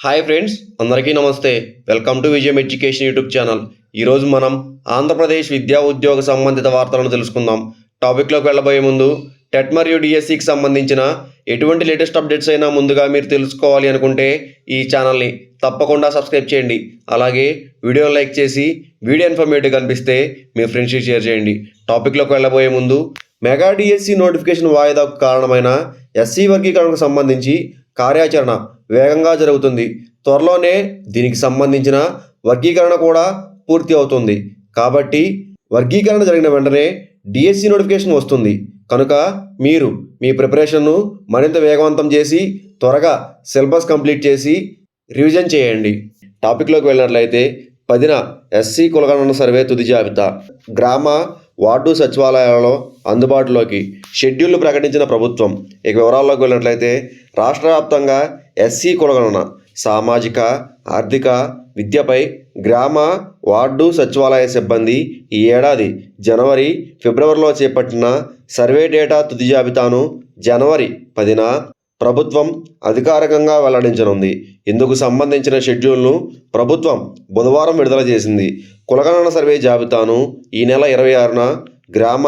Hi friends అందరికీ namaste. Welcome to Vijayam education YouTube channel ఈరోజు మనం ఆంధ్రప్రదేశ్ విద్యా ఉద్యోగ సంబంధిత వార్తలను తెలుసుకుందాం. టాపిక్లోకి వెళ్ళబోయే ముందు టెట్ మరియు డిఎస్సికి సంబంధించిన ఎటువంటి లేటెస్ట్ అప్డేట్స్ అయినా ముందుగా మీరు తెలుసుకోవాలి అనుకుంటే ఈ ఛానల్ని తప్పకుండా సబ్స్క్రైబ్ చేయండి. అలాగే వీడియో లైక్ చేసి వీడియో ఇన్ఫర్మేటివ్ కనిపిస్తే మీ ఫ్రెండ్స్కి షేర్ చేయండి. టాపిక్లోకి వెళ్ళబోయే ముందు మెగా డిఎస్సి నోటిఫికేషన్ వాయిదాకు కారణమైన ఎస్సీ వర్గీకరణకు సంబంధించి కార్యాచరణ వేగంగా జరుగుతుంది. త్వరలోనే దీనికి సంబంధించిన వర్గీకరణ కూడా పూర్తి అవుతుంది. కాబట్టి వర్గీకరణ జరిగిన వెంటనే డిఎస్సి నోటిఫికేషన్ వస్తుంది. కనుక మీరు మీ ప్రిపరేషన్ను మరింత వేగవంతం చేసి త్వరగా సిలబస్ కంప్లీట్ చేసి రివిజన్ చేయండి. టాపిక్లోకి వెళ్ళినట్లయితే పదిన ఎస్సీ కులగణన సర్వే తుది జాబితా. గ్రామ వార్డు సచివాలయాలలో అందుబాటులోకి షెడ్యూల్ ప్రకటించిన ప్రభుత్వం. ఇక వివరాల్లోకి వెళ్ళినట్లయితే రాష్ట్ర వ్యాప్తంగా ఎస్సీ కులగణన సామాజిక ఆర్థిక విద్యపై గ్రామ వార్డు సచివాలయ సిబ్బంది ఈ ఏడాది జనవరి ఫిబ్రవరిలో చేపట్టిన సర్వే డేటా తుది జాబితాను జనవరి పదిన ప్రభుత్వం అధికారికంగా వెల్లడించనుంది. ఇందుకు సంబంధించిన షెడ్యూల్ను ప్రభుత్వం బుధవారం విడుదల చేసింది. కులగణన సర్వే జాబితాను ఈ నెల ఇరవై ఆరున గ్రామ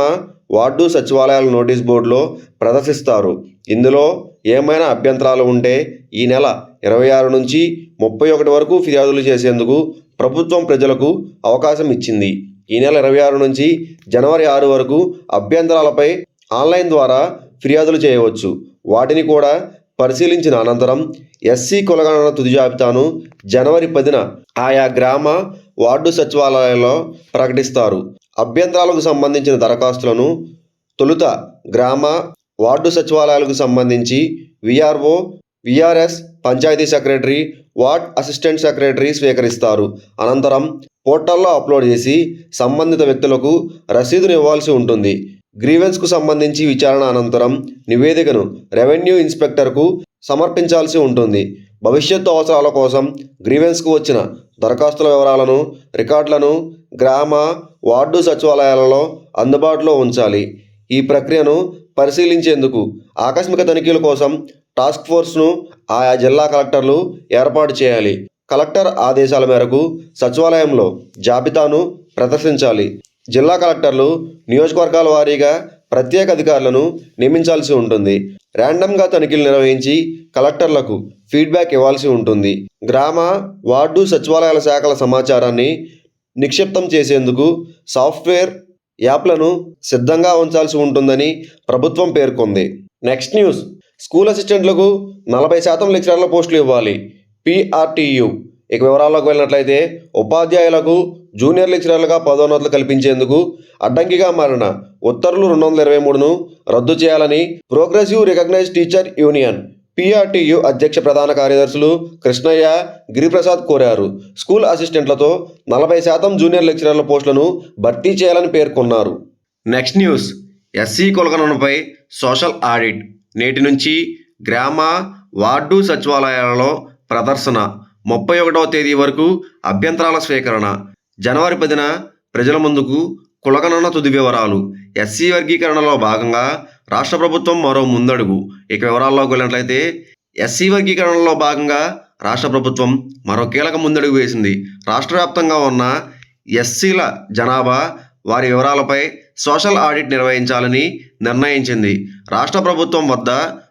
వార్డు సచివాలయాల నోటీస్ బోర్డులో ప్రదర్శిస్తారు. ఇందులో ఏమైనా అభ్యంతరాలు ఉంటే ఈ నెల ఇరవై ఆరు నుంచి ముప్పై ఒకటి వరకు ఫిర్యాదులు చేసేందుకు ప్రభుత్వం ప్రజలకు అవకాశం ఇచ్చింది. ఈ నెల ఇరవై ఆరు నుంచి జనవరి ఆరు వరకు అభ్యంతరాలపై ఆన్లైన్ ద్వారా ఫిర్యాదులు చేయవచ్చు. వాటిని కూడా పరిశీలించిన అనంతరం ఎస్సీ కులగణన తుది జాబితాను జనవరి పదిన ఆయా గ్రామ వార్డు సచివాలయాల్లో ప్రకటిస్తారు. అభ్యంతరాలకు సంబంధించిన దరఖాస్తులను తొలుత గ్రామ వార్డు సచివాలయాలకు సంబంధించి VRO VRS panchayati secretary ward assistant secretary స్వీకరిస్తారు. అనంతరం పోర్టల్లో అప్లోడ్ చేసి సంబంధిత వ్యక్తులకు రసీదును ఇవ్వాల్సి ఉంటుంది. గ్రీవెన్స్కు సంబంధించి విచారణ అనంతరం నివేదికను రెవెన్యూ ఇన్స్పెక్టర్కు సమర్పించాల్సి ఉంటుంది. భవిష్యత్తు అవసరాల కోసం గ్రీవెన్స్కు వచ్చిన దరఖాస్తుల వివరాలను రికార్డులను గ్రామ వార్డు సచివాలయాలలో అందుబాటులో ఉంచాలి. ఈ ప్రక్రియను పరిశీలించేందుకు ఆకస్మిక తనిఖీల కోసం టాస్క్ ఫోర్స్ను ఆయా జిల్లా కలెక్టర్లు ఏర్పాటు చేయాలి. కలెక్టర్ ఆదేశాల మేరకు సచివాలయంలో జాబితాను ప్రదర్శించాలి. జిల్లా కలెక్టర్లు నియోజకవర్గాల వారీగా ప్రత్యేక అధికారులను నియమించాల్సి ఉంటుంది. ర్యాండమ్గా తనిఖీలు నిర్వహించి కలెక్టర్లకు ఫీడ్బ్యాక్ ఇవ్వాల్సి ఉంటుంది. గ్రామ వార్డు సచివాలయాల శాఖల సమాచారాన్ని నిక్షిప్తం చేసేందుకు సాఫ్ట్వేర్ యాప్లను సిద్ధంగా ఉంచాల్సి ఉంటుందని ప్రభుత్వం పేర్కొంది. Next news. స్కూల్ అసిస్టెంట్లకు నలభై శాతం లెక్చరర్ల పోస్టులు ఇవ్వాలి. పిఆర్టీయు. ఇక వివరాల్లోకి వెళ్ళినట్లయితే ఉపాధ్యాయులకు జూనియర్ లెక్చరర్లుగా పదోన్నతులు కల్పించేందుకు అడ్డంకిగా మారిన ఉత్తర్వులు రెండు వందల ఇరవై మూడును రద్దు చేయాలని progressive recognise teacher union PRTU అధ్యక్ష ప్రధాన కార్యదర్శులు కృష్ణయ్య గిరిప్రసాద్ కోరారు. స్కూల్ అసిస్టెంట్లతో నలభై శాతం జూనియర్ లెక్చరర్ల పోస్టులను భర్తీ చేయాలని పేర్కొన్నారు. Next news. ఎస్సీ కులగణనపై సోషల్ ఆడిట్. నేటి నుంచి గ్రామ వార్డు సచివాలయాలలో ప్రదర్శన. ముప్పై ఒకటవ తేదీ వరకు అభ్యంతరాల స్వీకరణ. జనవరి పదిన ప్రజల ముందుకు కులగణన తుది వివరాలు. ఎస్సీ వర్గీకరణలో భాగంగా రాష్ట్ర ప్రభుత్వం మరో ముందడుగు. ఇక వివరాల్లోకి వెళ్ళినట్లయితే ఎస్సీ వర్గీకరణలో భాగంగా రాష్ట్ర ప్రభుత్వం మరో కీలక ముందడుగు వేసింది. రాష్ట్ర వ్యాప్తంగా ఉన్న ఎస్సీల జనాభా వారి వివరాలపై సోషల్ ఆడిట్ నిర్వహించాలని నిర్ణయించింది. రాష్ట్ర ప్రభుత్వం వద్ద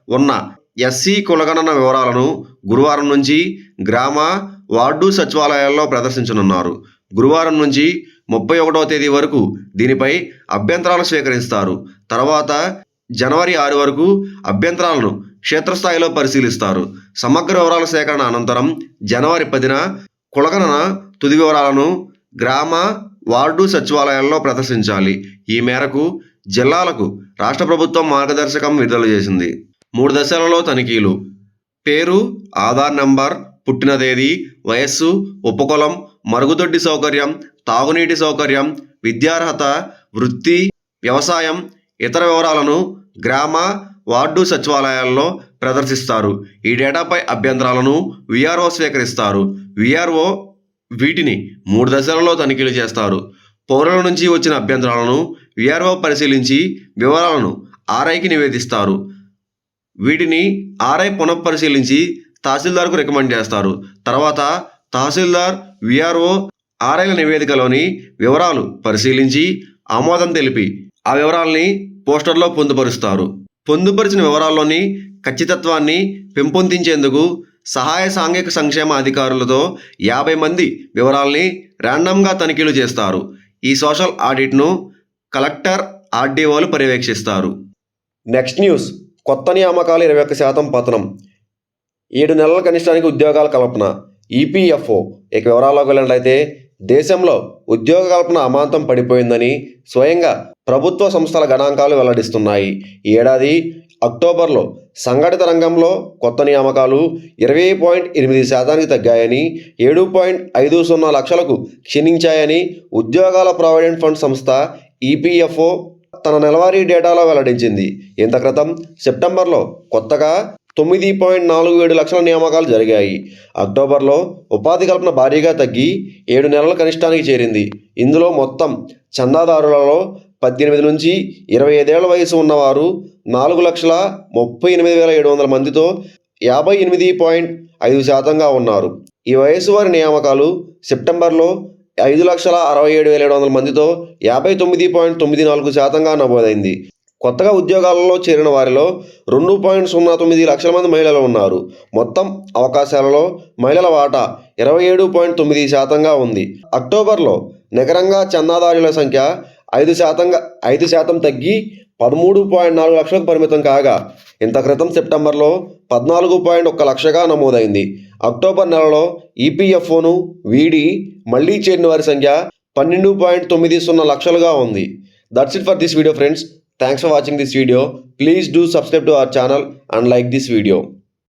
ఉన్న ఎస్సీ కులగణన వివరాలను గురువారం నుంచి గ్రామ వార్డు సచివాలయాల్లో ప్రదర్శించనున్నారు. గురువారం నుంచి ముప్పై ఒకటవ తేదీ వరకు దీనిపై అభ్యంతరాలు స్వీకరిస్తారు. తర్వాత జనవరి ఆరు వరకు అభ్యంతరాలను క్షేత్రస్థాయిలో పరిశీలిస్తారు. సమగ్ర వివరాల సేకరణ అనంతరం జనవరి పదిన కులగణన తుది వివరాలను గ్రామ వార్డు సచివాలయాల్లో ప్రదర్శించాలి. ఈ మేరకు జిల్లాలకు రాష్ట్ర ప్రభుత్వం మార్గదర్శకం విడుదల చేసింది. మూడు దశలలో తనిఖీలు. పేరు ఆధార్ నంబర్ పుట్టిన తేదీ వయస్సు ఉపకులం మరుగుదొడ్డి సౌకర్యం తాగునీటి సౌకర్యం విద్యార్హత వృత్తి వ్యవసాయం ఇతర వివరాలను గ్రామ వార్డు సచివాలయాల్లో ప్రదర్శిస్తారు. ఈ డేటాపై అభ్యంతరాలను విఆర్ఓ స్వీకరిస్తారు. విఆర్ఓ వీటిని మూడు దశలలో తనిఖీలు చేస్తారు. పౌరుల నుంచి వచ్చిన అభ్యంతరాలను విఆర్ఓ పరిశీలించి వివరాలను ఆర్ఐకి నివేదిస్తారు. వీటిని ఆర్ఐ పునఃపరిశీలించి తహసీల్దార్కు రికమెండ్ చేస్తారు. తర్వాత తహసీల్దార్ విఆర్ఓ ఆర్ఐల నివేదికలోని వివరాలు పరిశీలించి ఆమోదం తెలిపి ఆ వివరాల్ని పోస్టర్లో పొందుపరుస్తారు. పొందుపరిచిన వివరాల్లోని ఖచ్చితత్వాన్ని పెంపొందించేందుకు సహాయ సాంఘిక సంక్షేమ అధికారులతో యాభై మంది వివరాల్ని ర్యాండమ్గా తనిఖీలు చేస్తారు. ఈ సోషల్ ఆడిట్ను కలెక్టర్ ఆర్డీఓలు పర్యవేక్షిస్తారు. Next news. కొత్త నియామకాలు ఇరవై ఒక్క శాతం పతనం. ఏడు నెలల కనిష్టానికి ఉద్యోగాల కల్పన. ఈపీఎఫ్ఓ. ఇక వివరాల్లోకి వెళ్ళినట్లయితే దేశంలో ఉద్యోగ కల్పన అమాంతం పడిపోయిందని స్వయంగా ప్రభుత్వ సంస్థల గణాంకాలు వెల్లడిస్తున్నాయి. ఈ ఏడాది అక్టోబర్లో సంఘటిత రంగంలో కొత్త నియామకాలు ఇరవై పాయింట్ ఎనిమిది శాతానికి తగ్గాయని ఏడు పాయింట్ ఐదు సున్నా లక్షలకు క్షీణించాయని ఉద్యోగాల ప్రావిడెంట్ ఫండ్ సంస్థ ఈపీఎఫ్ఓ తన నెలవారీ డేటాలో వెల్లడించింది. ఇంత క్రితం సెప్టెంబర్లో కొత్తగా తొమ్మిది పాయింట్ నాలుగు ఏడు లక్షల నియామకాలు జరిగాయి. అక్టోబర్లో ఉపాధి కల్పన భారీగా తగ్గి ఏడు నెలల కనిష్టానికి చేరింది. ఇందులో మొత్తం చందాదారులలో పద్దెనిమిది నుంచి ఇరవై ఐదేళ్ళ వయసు ఉన్నవారు నాలుగు లక్షల ముప్పై ఎనిమిది వేల ఏడు వందల మందితో యాభై ఎనిమిది పాయింట్ ఐదు శాతంగా ఉన్నారు. ఈ వయసు వారి నియామకాలు సెప్టెంబర్లో ఐదు లక్షల అరవై ఏడు వేల ఏడు వందల మందితో యాభై తొమ్మిది పాయింట్ తొమ్మిది నాలుగు శాతంగా నమోదైంది. కొత్తగా ఉద్యోగాలలో చేరిన వారిలో రెండు పాయింట్ సున్నా తొమ్మిది లక్షల మంది మహిళలు ఉన్నారు. మొత్తం అవకాశాలలో మహిళల వాటా ఇరవై ఏడు పాయింట్ తొమ్మిది శాతంగా ఉంది. అక్టోబర్లో నికరంగా చందాదారుల సంఖ్య ఐదు శాతంగా ఐదు శాతం తగ్గి పదమూడు పాయింట్ నాలుగు లక్షలకు పరిమితం కాగా ఇంత క్రితం సెప్టెంబర్లో పద్నాలుగు పాయింట్ ఒక్క లక్షగా నమోదైంది. అక్టోబర్ నెలలో ఈపీఎఫ్ఓను వీడి మళ్ళీ చేరిన వారి సంఖ్య పన్నెండు పాయింట్ తొమ్మిది సున్నా లక్షలుగా ఉంది. That's it for this video friends Thanks for watching this video. Please do subscribe to our channel and like this video.